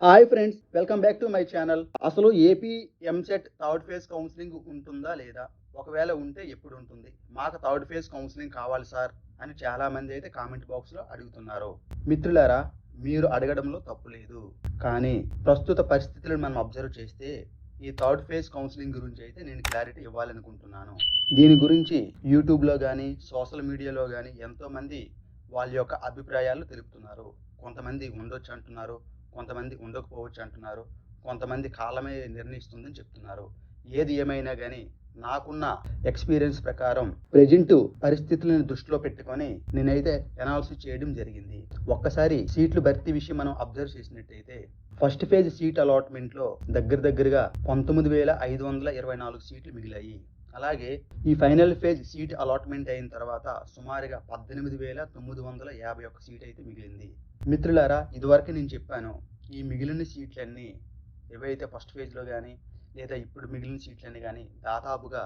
Hi friends welcome back to my channel. అసలు AP EAMCET third phase counselling ఉంటుందా లేదా? ఒకవేళ ఉంటే ఎప్పుడు ఉంటుంది మాకు థర్డ్ ఫేజ్ కౌన్సిలింగ్ కావాలి సార్ అని చాలా మంది అయితే కామెంట్ బాక్స్లో అడుగుతున్నారు. మిత్రులారా మీరు అడగడంలో తప్పు లేదు. కానీ ప్రస్తుత పరిస్థితులను మనం అబ్జర్వ్ చేస్తే ఈ థర్డ్ ఫేజ్ కౌన్సిలింగ్ గురించి అయితే నేను క్లారిటీ ఇవ్వాలనుకుంటున్నాను. దీని గురించి యూట్యూబ్లో కానీ సోషల్ మీడియాలో కానీ ఎంతోమంది వాళ్ళ యొక్క అభిప్రాయాలు తెలుపుతున్నారు. కొంతమంది ఉండొచ్చు అంటున్నారు. కొంతమంది ఉండకపోవచ్చు అంటున్నారు. కొంతమంది కాలమే నిర్ణయిస్తుందని చెప్తున్నారు. ఏది ఏమైనా కానీ నాకున్న ఎక్స్పీరియన్స్ ప్రకారం ప్రజెంట్ పరిస్థితులను దృష్టిలో పెట్టుకొని నేనైతే ఎనాలిసిస్ చేయడం జరిగింది. ఒక్కసారి సీట్లు భర్తీ విషయం మనం అబ్జర్వ్ చేసినట్టయితే ఫస్ట్ ఫేజ్ సీట్ అలాట్మెంట్లో దగ్గర దగ్గరగా పంతొమ్మిది వేల ఐదు వందల ఇరవై నాలుగు సీట్లు మిగిలాయి. అలాగే ఈ ఫైనల్ ఫేజ్ సీట్ అలాట్మెంట్ అయిన తర్వాత సుమారుగా పద్దెనిమిది వేల తొమ్మిది వందల యాభై ఒక్క సీట్ అయితే మిగిలింది. మిత్రులారా ఇదివరకు నేను చెప్పాను ఈ మిగిలిన సీట్లన్నీ ఏవైతే ఫస్ట్ ఫేజ్లో కానీ లేదా ఇప్పుడు మిగిలిన సీట్లన్నీ కానీ దాదాపుగా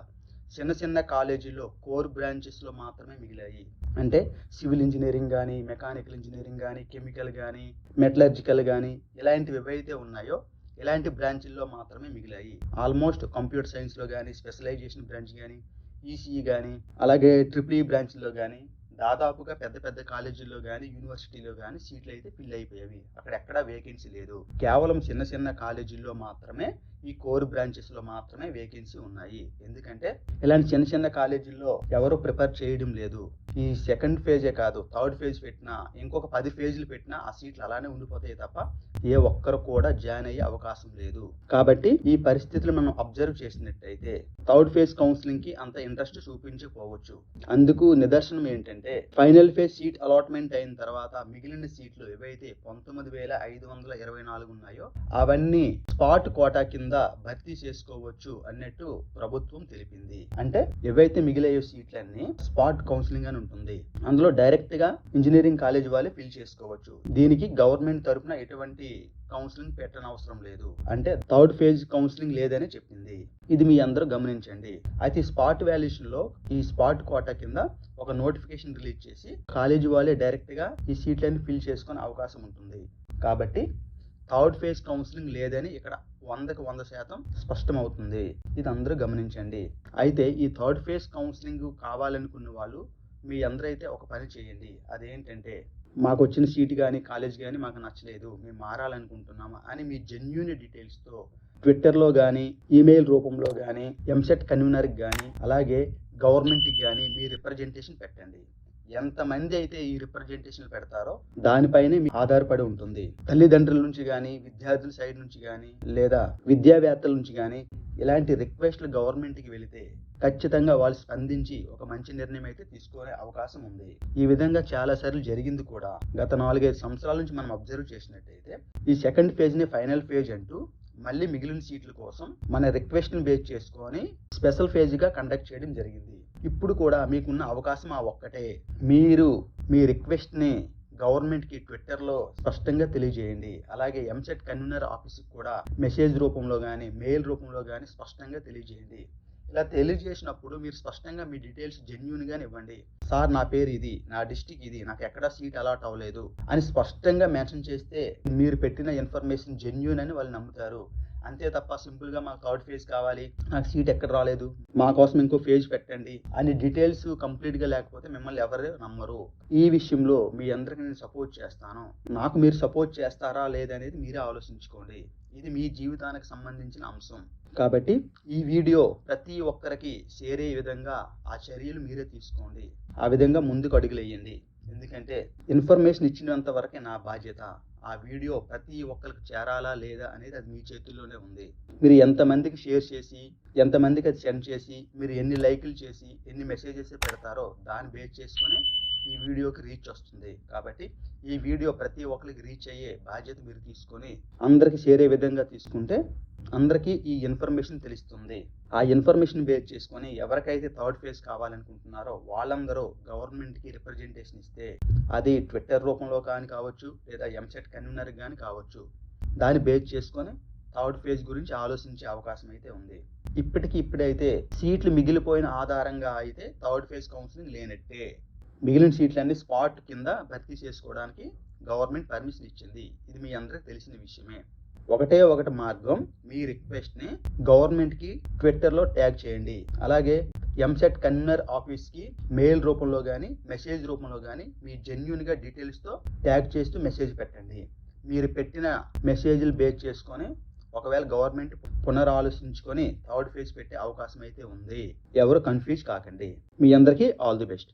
చిన్న చిన్న కాలేజీల్లో కోర్ బ్రాంచెస్లో మాత్రమే మిగిలాయి. అంటే సివిల్ ఇంజనీరింగ్ కానీ మెకానికల్ ఇంజనీరింగ్ కానీ కెమికల్ కానీ మెటలర్జికల్ కానీ ఇలాంటివి ఏవైతే ఉన్నాయో ఇలాంటి బ్రాంచ్ల్లో మాత్రమే మిగిలాయి. ఆల్మోస్ట్ కంప్యూటర్ సైన్స్లో కానీ స్పెషలైజేషన్ బ్రాంచ్ కానీ ఈసీఈ కానీ అలాగే ట్రిపుల్ ఈ బ్రాంచ్లో కానీ దాదాపుగా పెద్ద పెద్ద కాలేజీల్లో కానీ యూనివర్సిటీలో కానీ సీట్లు అయితే ఫిల్ అయిపోయేవి. అక్కడ ఎక్కడా వేకెన్సీ లేదు. కేవలం చిన్న చిన్న కాలేజీల్లో మాత్రమే ఈ కోర్ బ్రాంచెస్లో మాత్రమే వేకెన్సీ ఉన్నాయి. ఎందుకంటే ఇలాంటి చిన్న చిన్న కాలేజీల్లో ఎవరు ప్రిపేర్ చేయడం లేదు. ఈ సెకండ్ ఫేజే కాదు థర్డ్ ఫేజ్ పెట్టినా ఇంకొక పది ఫేజ్లు పెట్టినా ఆ సీట్లు అలానే ఉండిపోతాయి తప్ప ఏ ఒక్కరు కూడా జాయిన్ అయ్యే అవకాశం లేదు. కాబట్టి ఈ పరిస్థితులు మనం అబ్జర్వ్ చేసినట్టయితే థర్డ్ ఫేజ్ కౌన్సిలింగ్కి అంత ఇంట్రెస్ట్ చూపించకపోవచ్చు. అందుకు నిదర్శనం ఏంటంటే ఫైనల్ ఫేజ్ సీట్ అలాట్మెంట్ అయిన తర్వాత మిగిలిన సీట్లు ఏవైతే పంతొమ్మిది వేల ఐదు వందల ఇరవై నాలుగు ఉన్నాయో అవన్నీ స్పాట్ కోటా కింద భర్తీ చేసుకోవచ్చు అన్నట్టు ప్రభుత్వం తెలిపింది. అంటే ఏవైతే మిగిలయ్యే సీట్లన్నీ స్పాట్ కౌన్సిలింగ్ అని ఉంటుంది. అందులో డైరెక్ట్గా ఇంజనీరింగ్ కాలేజ్ వాళ్ళే ఫిల్ చేసుకోవచ్చు. దీనికి గవర్నమెంట్ తరపున ఎటువంటి కౌన్సిలింగ్ పెట్టనవసరం అవసరం లేదు. అంటే థర్డ్ ఫేజ్ కౌన్సిలింగ్ లేదని చెప్పింది. ఇది మీ అందరూ గమనించండి. అయితే స్పాట్ వాల్యుయేషన్లో ఈ స్పాట్ కోటా కింద ఒక నోటిఫికేషన్ రిలీజ్ చేసి కాలేజీ వాళ్ళే డైరెక్ట్గా ఈ సీట్లను ఫిల్ చేసుకునే అవకాశం ఉంటుంది. కాబట్టి థర్డ్ ఫేజ్ కౌన్సిలింగ్ లేదని ఇక్కడ వందకు వంద శాతం స్పష్టమవుతుంది. ఇది అందరూ గమనించండి. అయితే ఈ థర్డ్ ఫేజ్ కౌన్సిలింగ్ కావాలనుకున్న వాళ్ళు మీ అందరూ అయితే ఒక పని చేయండి. అదేంటంటే మాకు వచ్చిన సీట్ కానీ కాలేజ్ కానీ మాకు నచ్చలేదు. మేము మారాలనుకుంటున్నాము అని మీ జెన్యున్ డీటెయిల్స్తో ట్విట్టర్లో కానీ ఈమెయిల్ రూపంలో కానీ ఎంసెట్ కన్వీనర్కి కానీ అలాగే గవర్నమెంట్కి కానీ మీ రిప్రజెంటేషన్ పెట్టండి. ఎంతమంది అయితే ఈ రిప్రజెంటేషన్ పెడతారో దానిపైనే మీ ఆధారపడి ఉంటుంది. తల్లిదండ్రుల నుంచి కానీ విద్యార్థుల సైడ్ నుంచి కానీ లేదా విద్యావేత్తల నుంచి కానీ ఇలాంటి రిక్వెస్ట్లు గవర్నమెంట్కి వెళితే ఖచ్చితంగా వాళ్ళు స్పందించి ఒక మంచి నిర్ణయం అయితే తీసుకునే అవకాశం ఉంది. ఈ విధంగా చాలా సార్లు జరిగింది కూడా. గత నాలుగైదు సంవత్సరాల నుంచి మనం అబ్జర్వ్ చేసినట్టయితే ఈ సెకండ్ ఫేజ్ని ఫైనల్ ఫేజ్ అంటూ మళ్ళీ మిగిలిన సీట్ల కోసం మన రిక్వెస్ట్ని బేస్ చేసుకొని స్పెషల్ ఫేజ్గా కండక్ట్ చేయడం జరిగింది. ఇప్పుడు కూడా మీకున్న అవకాశం ఆ ఒక్కటే. మీరు మీ రిక్వెస్ట్ని గవర్నమెంట్కి ట్విట్టర్లో స్పష్టంగా తెలియజేయండి. అలాగే ఎంసెట్ కన్వీనర్ ఆఫీస్ కూడా మెసేజ్ రూపంలో కానీ మెయిల్ రూపంలో కానీ స్పష్టంగా తెలియజేయండి. ఇలా తెలియజేసినప్పుడు మీరు స్పష్టంగా మీ డీటెయిల్స్ జెన్యున్గా ఇవ్వండి. సార్ నా పేరు ఇది నా డిస్టిక్ ఇది నాకు ఎక్కడా సీట్ అలాట్ అవ్వలేదు అని స్పష్టంగా మెన్షన్ చేస్తే మీరు పెట్టిన ఇన్ఫర్మేషన్ జెన్యున్ అని వాళ్ళు నమ్ముతారు. అంతే తప్ప సింపుల్గా మాకు థర్డ్ ఫేజ్ కావాలి నాకు సీట్ ఎక్కడ రాలేదు మా కోసం ఇంకో ఫేజ్ పెట్టండి అని డీటెయిల్స్ కంప్లీట్గా లేకపోతే మిమ్మల్ని ఎవరు నమ్మరు. ఈ విషయంలో మీ అందరికి నేను సపోర్ట్ చేస్తాను. నాకు మీరు సపోర్ట్ చేస్తారా లేదనేది మీరే ఆలోచించుకోండి. ఇది మీ జీవితానికి సంబంధించిన అంశం. కాబట్టి ఈ వీడియో ప్రతి ఒక్కరికి షేర్ అయ్యే విధంగా ఆ చర్యలు మీరే తీసుకోండి. ఆ విధంగా ముందుకు అడుగులేయండి ఎందుకంటే ఇన్ఫర్మేషన్ ఇచ్చినంత వరకే నా బాధ్యత. ఆ వీడియో ప్రతి ఒక్కరికి చేరాలా లేదా అనేది అది మీ చేతుల్లోనే ఉంది. మీరు ఎంతమందికి షేర్ చేసి ఎంతమందికి అది సెండ్ చేసి మీరు ఎన్ని లైకులు చేసి ఎన్ని మెసేజెస్ పెడతారో దాన్ని బేస్ చేసుకొని ఈ వీడియోకి రీచ్ వస్తుంది. కాబట్టి ఈ వీడియో ప్రతి ఒక్కరికి రీచ్ అయ్యే బాధ్యత మీరు తీసుకొని అందరికి చేరే విధంగా తీసుకుంటే అందరికీ ఈ ఇన్ఫర్మేషన్ తెలుస్తుంది. ఆ ఇన్ఫర్మేషన్ బేస్ చేసుకొని ఎవరికైతే థర్డ్ ఫేజ్ కావాలనుకుంటున్నారో వాళ్ళందరూ గవర్నమెంట్కి రిప్రజెంటేషన్ ఇస్తే అది ట్విట్టర్ రూపంలో కానీ కావచ్చు లేదా ఎంసెట్ కన్వీనర్ కానీ కావచ్చు. దాన్ని బేస్ చేసుకొని థర్డ్ ఫేజ్ గురించి ఆలోచించే అవకాశం అయితే ఉంది. ఇప్పటికి ఇప్పుడైతే సీట్లు మిగిలిపోయిన ఆధారంగా అయితే థర్డ్ ఫేజ్ కౌన్సిలింగ్ లేనట్టే. మిగిలిన సీట్లన్నీ స్పాట్ కింద భర్తీ చేసుకోవడానికి గవర్నమెంట్ పర్మిషన్ ఇచ్చింది. ఇది మీ అందరికి తెలిసిన విషయమే. ఒకటే ఒకటి మార్గం మీ రిక్వెస్ట్ని గవర్నమెంట్కి ట్విట్టర్లో ట్యాగ్ చేయండి. అలాగే ఎంసెట్ కన్వీనర్ ఆఫీస్కి మెయిల్ రూపంలో కానీ మెసేజ్ రూపంలో కానీ మీ జెన్యున్గా డీటెయిల్స్తో ట్యాగ్ చేస్తూ మెసేజ్ పెట్టండి. మీరు పెట్టిన మెసేజ్లు బేస్ చేసుకొని ఒకవేళ గవర్నమెంట్ పునరాలోచించుకొని థర్డ్ ఫేజ్ పెట్టే అవకాశం అయితే ఉంది. ఎవరు కన్ఫ్యూజ్ కాకండి. మీ అందరికీ ఆల్ ది బెస్ట్.